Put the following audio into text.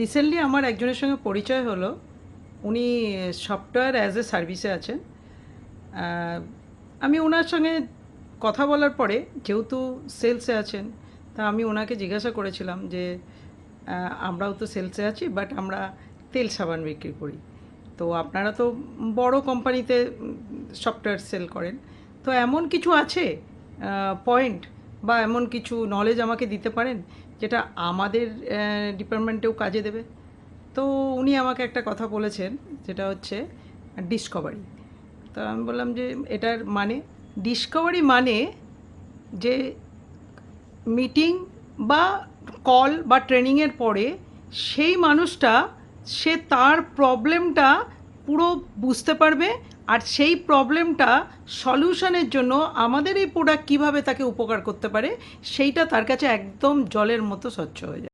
Recently আমার একজনের সঙ্গে পরিচয় হলো। উনি সফটওয়্যার অ্যাজ এ সার্ভিসে আছেন। আমি ওনার সঙ্গে কথা বলার পরে যেহেতু সেলসে আছেন, তা আমি ওনাকে জিজ্ঞাসা করেছিলাম যে আমরাও তো সেলসে আছি বাট আমরা তেল সাবান বিক্রি করি। তো আপনারা তো বড় কোম্পানিতে সফটওয়্যার সেল করেন। তো এমন কিছু আছে পয়েন্ট বা এমন কিছু নলেজ আমাকে দিতে পারেন যেটা আমাদের ডিপার্টমেন্টেও কাজে দেবে। তো উনি আমাকে একটা কথা বলেছেন, যেটা হচ্ছে ডিসকভারি তো আমি বললাম যে, এটার মানে ডিসকভারি মানে যে মিটিং বা কল বা ট্রেনিংয়ের পরে সেই মানুষটা, সে তার প্রবলেমটা পুরো বুঝতে পারবে আর সেই প্রবলেমটা সলিউশনের জন্য আমাদের এই প্রোডাক্ট কীভাবে তাকে উপকার করতে পারে, সেইটা তার কাছে একদম জলের মতো স্বচ্ছ হয়ে যায়।